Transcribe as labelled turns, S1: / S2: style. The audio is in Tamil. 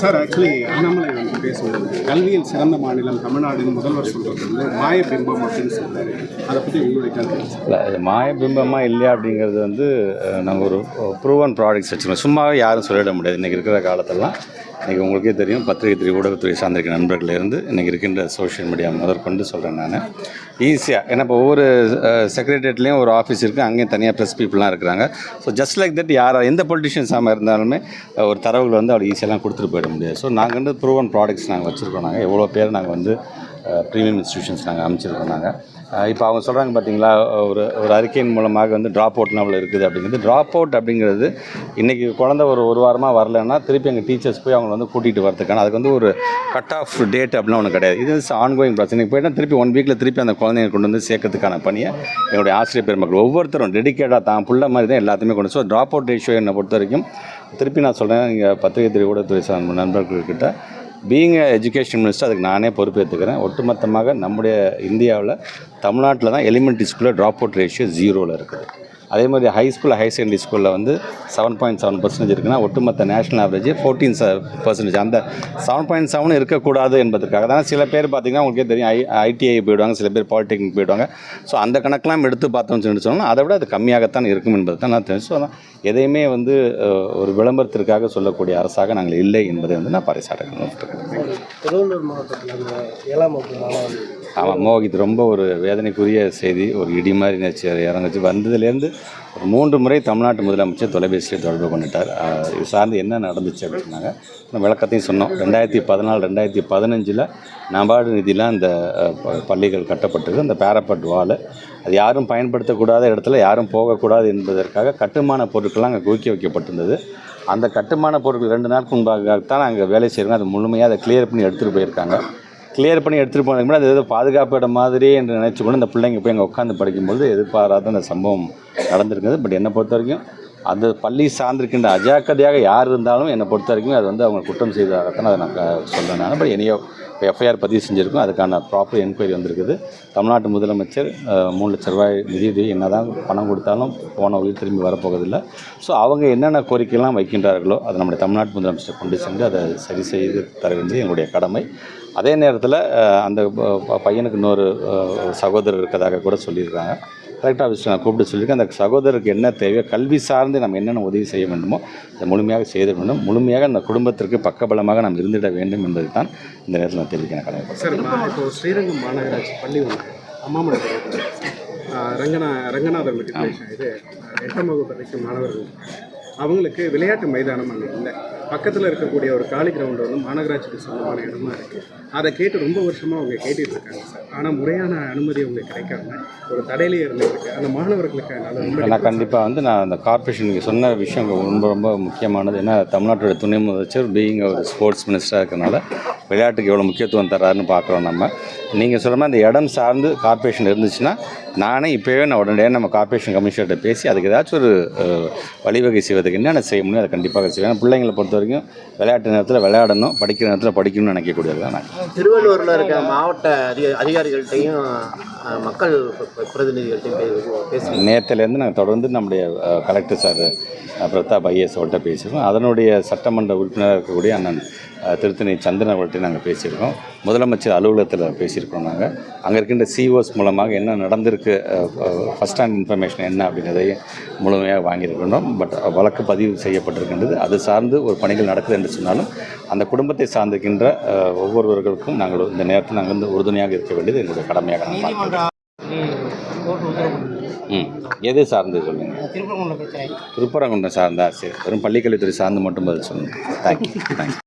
S1: சார்
S2: ஆக்சுவலி அண்ணாமலை வந்து பேசும்போது கல்வியில் சிறந்த மாநிலம் தமிழ்நாடுன்னு முதல்வர் சொல்றது வந்து மாயபிம்பம் அப்படின்னு சொல்றாரு. அதை பற்றி உங்களுடைய
S3: இல்லை அது மாயபிம்பமாக இல்லையா அப்படிங்கிறது வந்து நாங்கள் ஒரு ப்ரூவன் ப்ராடக்ட்ஸ் வச்சுருக்கோம் சும்மாவே யாரும் சொல்லிட முடியாது. இன்றைக்கி இருக்கிற காலத்தெல்லாம் இன்றைக்கி உங்களுக்கே தெரியும் பத்திரிகை ஊடகத்துறை சார்ந்திருக்க நண்பர்களிலிருந்து இன்றைக்கி இருக்கின்ற சோஷியல் மீடியா முதற்கொண்டு சொல்கிறேன் நான். ஈஸியாக ஏன்னா இப்போ ஒவ்வொரு செக்ரட்டரியேட்லேயும் ஒரு ஆஃபீஸ் இருக்குது அங்கேயும் தனியாக ப்ரெஸ் பீப்புளெலாம் இருக்கிறாங்க. ஸோ ஜஸ்ட் லைக் தட் யார் எந்த பொலிட்டிஷியன்ஸாக இருந்தாலுமே ஒரு தரவுகள் வந்து அவ்வளோ ஈஸியெல்லாம் கொடுத்துட்டு போயிட முடியாது. ஸோ நாங்கள் வந்து ப்ரூவன் ப்ராடக்ட்ஸ் நாங்கள் வச்சுருக்கோம் நாங்கள் எவ்வளோ பேர் நாங்கள் வந்து ப்ரீமியம் இன்ஸ்டியூஷன்ஸ் நாங்கள் அமைச்சிருக்கோம் நாங்கள் இப்போ அவங்க சொல்கிறாங்க பார்த்தீங்களா ஒரு ஒரு அறிக்கையின் மூலமாக வந்து ட்ராப் அவுட் லெவல் இருக்குது அப்படிங்கிறது. ட்ராப் அவுட் அப்படிங்கிறது இன்றைக்கி குழந்தை ஒரு ஒரு வாரமாக வரலன்னா திருப்பி எங்கள் டீச்சர்ஸ் போய் அவங்களை வந்து கூட்டிகிட்டு வரதுக்கான அதுக்கு வந்து ஒரு கட் ஆஃப் டேட் அப்படிலாம் ஒன்று கிடையாது. இது ஆன்கோயிங் பிரச்சனை போய்ட்டு திருப்பி ஒன் வீக்கில் திருப்பி அந்த குழந்தைங்க கொண்டு வந்து சேர்க்கறதுக்கான பணியை என்னுடைய ஆசிரியர் பெருமக்கள் ஒவ்வொருத்தரும் டெடிக்கேட்டாக தான் புள்ள மாதிரி தான் எல்லாத்தையுமே கொண்டு ஸோ ட்ராப் அவுட் ரேஷியோ என்னை பொறுத்த வரைக்கும் திருப்பி நான் சொல்கிறேன் இங்கே பத்திரிகை துறை ஊடகத்துறை சார்ந்த நண்பர்கள்கிட்ட பீயிங் எஜுகேஷன் மினிஸ்டர் அதுக்கு நானே பொறுப்பேற்றுக்கிறேன் ஒட்டுமொத்தமாக நம்முடைய இந்தியாவில் தமிழ்நாட்டில் தான் எலிமெண்ட்ரி ஸ்கூலில் ட்ராப் அவுட் ரேஷியோ ஜீரோவில் இருக்குது. அதே மாதிரி ஹை ஸ்கூல் ஹையர் செகண்டரி ஸ்கூலில் வந்து செவன் பாயிண்ட் செவன் பர்சன்டேஜ் இருக்குன்னா ஒட்டுமொத்த நேஷனல் ஆவரேஜ் ஃபோர்டீன் பர்சன்டேஜ் அந்த செவன் பாயிண்ட் செவன் இருக்கக்கூடாது என்பதற்காக தான். சில பேர் பார்த்தீங்கன்னா உங்களுக்கே தெரியும் ஐ ஐடிஐ போயிடுவாங்க சில பேர் பாலிடெக்னிக் போயிடுவாங்க. ஸோ அந்த கணக்கெலாம் எடுத்து பார்த்தோம்னு சொல்லி சொன்னால் அதை விட அது கம்மியாகத்தான் இருக்கும் என்பது தான் நான் தெரிஞ்சு ஸோ எதையுமே வந்து ஒரு விளம்பரத்திற்காக சொல்லக்கூடிய அரசாக நாங்கள் இல்லை என்பதை வந்து நான் பறைசாட்டணும்
S4: திருவள்ளூர் மாவட்டத்தில் அந்த ஏழாம் வகுப்பு
S3: ஆமாம் மோகித் ரொம்ப ஒரு வேதனைக்குரிய செய்தி ஒரு இடி மாதிரி நேச்சு இறங்குச்சு. வந்ததுலேருந்து ஒரு மூன்று முறை தமிழ்நாட்டு முதலமைச்சர் தொலைபேசியில் தொடர்பு பண்ணிட்டார் இது சார்ந்து என்ன நடந்துச்சு அப்படின்னாங்க நம்ம விளக்கத்தையும் சொன்னோம். ரெண்டாயிரத்தி பதினாலு ரெண்டாயிரத்தி பதினஞ்சில் நபார்டு நிதியில் அந்த ப- பள்ளிகள் கட்டப்பட்டது. அந்த பேரப்பட் வால் அது யாரும் பயன்படுத்தக்கூடாத இடத்துல யாரும் போகக்கூடாது என்பதற்காக கட்டுமான பொருட்கள்லாம் அங்கே குவிக்க வைக்கப்பட்டிருந்தது. அந்த கட்டுமான பொருட்கள் ரெண்டு நாளுக்கு முன்பாகத்தான் அங்கே வேலை செய்கிறோம் அது முழுமையாக அதை கிளியர் பண்ணி எடுத்துகிட்டு போயிருக்காங்க. கிளியர் பண்ணி எடுத்துகிட்டு போனதுக்கு முன்னாடி அது ஏதோ பாதுகாப்பு இடம் மாதிரி என்று நினச்சி கொண்டு இந்த பிள்ளைங்க போய் அங்கே உட்காந்து படிக்கும்போது எதிர்பாராத அந்த சம்பவம் நடந்திருக்குது. பட் என்னை பொறுத்த வரைக்கும் அந்த பள்ளி சார்ந்திருக்கின்ற அஜாக்கிரதையாக யார் இருந்தாலும் என்னை பொறுத்த வரைக்கும் அது வந்து அவங்க குற்றம் செய்ததாகத்தான் அதை நான் சொல்கிறேன் நான். பட் என்னையோ இப்போ எஃப்ஐஆர் பதிவு செஞ்சுருக்கோம். அதுக்கான ப்ராப்பர் என்கொயரி வந்திருக்குது. தமிழ்நாட்டு முதலமைச்சர் மூணு லட்ச ரூபாய் நிதியுதவி என்ன தான் பணம் கொடுத்தாலும் போன உயிர் திரும்பி வரப்போவதில்லை. ஸோ அவங்க என்னென்ன கோரிக்கைலாம் வைக்கின்றார்களோ அதை நம்முடைய தமிழ்நாட்டு முதலமைச்சர் கொண்டு சென்று அதை சரி செய்து தர வேண்டியது எங்களுடைய கடமை. அதே நேரத்தில் அந்த பையனுக்கு இன்னொரு சகோதரர் இருக்கிறதாக கூட சொல்லியிருக்காங்க. கலெக்டர் ஆஃபீஸில் நான் கூப்பிட்டு சொல்லியிருக்கேன். அந்த சகோதரருக்கு என்ன தேவையோ கல்வி சார்ந்து நம்ம என்னென்ன உதவி செய்ய வேண்டுமோ அதை முழுமையாக செய்த வேண்டும் முழுமையாக அந்த குடும்பத்திற்கு பக்கபலமாக நாம் இருந்திட வேண்டும் என்பதை தான் இந்த நேரத்தில் நான் தெரிவிக்க கடமைப்பட்டேன்
S2: ஸ்ரீரங்கம் மாநகராட்சி பள்ளி அம்மாமலை ரங்கநா ரங்கநாதர் மெட்ரிகுலேஷன் இது எட்டாம் வகுப்பு மாணவர்கள். அவங்களுக்கு விளையாட்டு மைதானம் அங்கே இல்லை. பக்கத்தில் இருக்கக்கூடிய ஒரு காலி கிரவுண்டு வந்து மாநகராட்சிக்கு சொந்தமான இடமா இருக்குது அதை கேட்டு ரொம்ப வருஷமாக அவங்க கேட்டுட்டு இருக்காங்க சார். ஆனால் முறையான அனுமதி அவங்களுக்கு கிடைக்காம ஒரு தடையிலேயே இருந்துருக்கு அந்த மாணவர்களுக்கு
S3: நான் கண்டிப்பாக வந்து நான் அந்த கார்ப்பரேஷன் நீங்கள் சொன்ன விஷயம் ரொம்ப ரொம்ப முக்கியமானது. ஏன்னா தமிழ்நாட்டோட துணை முதலமைச்சர் பீயிங் ஒரு ஸ்போர்ட்ஸ் மினிஸ்டராக இருக்கனால விளையாட்டுக்கு எவ்வளோ முக்கியத்துவம் தர்றாருன்னு பார்க்குறோம் நம்ம. நீங்கள் சொல்கிற மாதிரி அந்த இடம் சார்ந்து கார்ப்பரேஷன் இருந்துச்சுன்னா நானே இப்போவே நான் உடனடியாக நம்ம கார்ப்பரேஷன் கமிஷனர்கிட்ட பேசி அதுக்கு ஏதாச்சும் ஒரு வழிவகை செய்வதற்கு என்னென்ன செய்ய முடியும் அதை கண்டிப்பாக செய்வேன். பிள்ளைங்களை பொறுத்த வரைக்கும் விளையாட்டு நேரத்தில் விளையாடணும் படிக்கிற நேரத்தில் படிக்கணும்னு நினைக்கக்கூடியது தான் நான்
S4: திருவள்ளூரில் இருக்க மாவட்ட அதிக அதிகாரிகள்கிட்டையும் மக்கள் பிர- பிரதிநிதிகள்கிட்டையும் பே- பேசி
S3: நேற்றுலேருந்து நாங்கள் தொடர்ந்து நம்முடைய கலெக்டர் சார் பிரதாப் ஐஏஎஸ் அவர்கிட்ட பேசியிருக்கோம். அதனுடைய சட்டமன்ற உறுப்பினராக இருக்கக்கூடிய அண்ணன் திருத்தணி சந்திரன் அவர்கிட்ட நாங்கள் பேசியிருக்கோம். முதலமைச்சர் அலுவலகத்தில் பேசியிருக்கோம் நாங்கள் அங்கே இருக்கின்ற சிஓஸ் மூலமாக என்ன நடந்திருக்கு ஃபஸ்ட் ஹேண்ட் இன்ஃபர்மேஷன் என்ன அப்படிங்கிறதையும் முழுமையாக வாங்கியிருக்கின்றோம் பட் வழக்கு பதிவு செய்யப்பட்டிருக்கின்றது. அது சார்ந்து ஒரு பணிகள் நடக்குது என்று சொன்னாலும் அந்த குடும்பத்தை சார்ந்திருக்கின்ற ஒவ்வொருவர்களுக்கும் நாங்கள் இந்த நேரத்தில் நாங்கள் வந்து உறுதுணையாக இருக்க வேண்டியது எங்களுடைய கடமையாக நான் பார்க்கிறேன். ம். எது சார்ந்து சொல்லுங்கள் திருப்பரங்குன்றம் சார்ந்தா? சரி. வெறும் பள்ளிக்கல்வித்துறை சார்ந்து மட்டும் பதில் சொல்லுங்கள் தேங்க்யூ தேங்க்யூ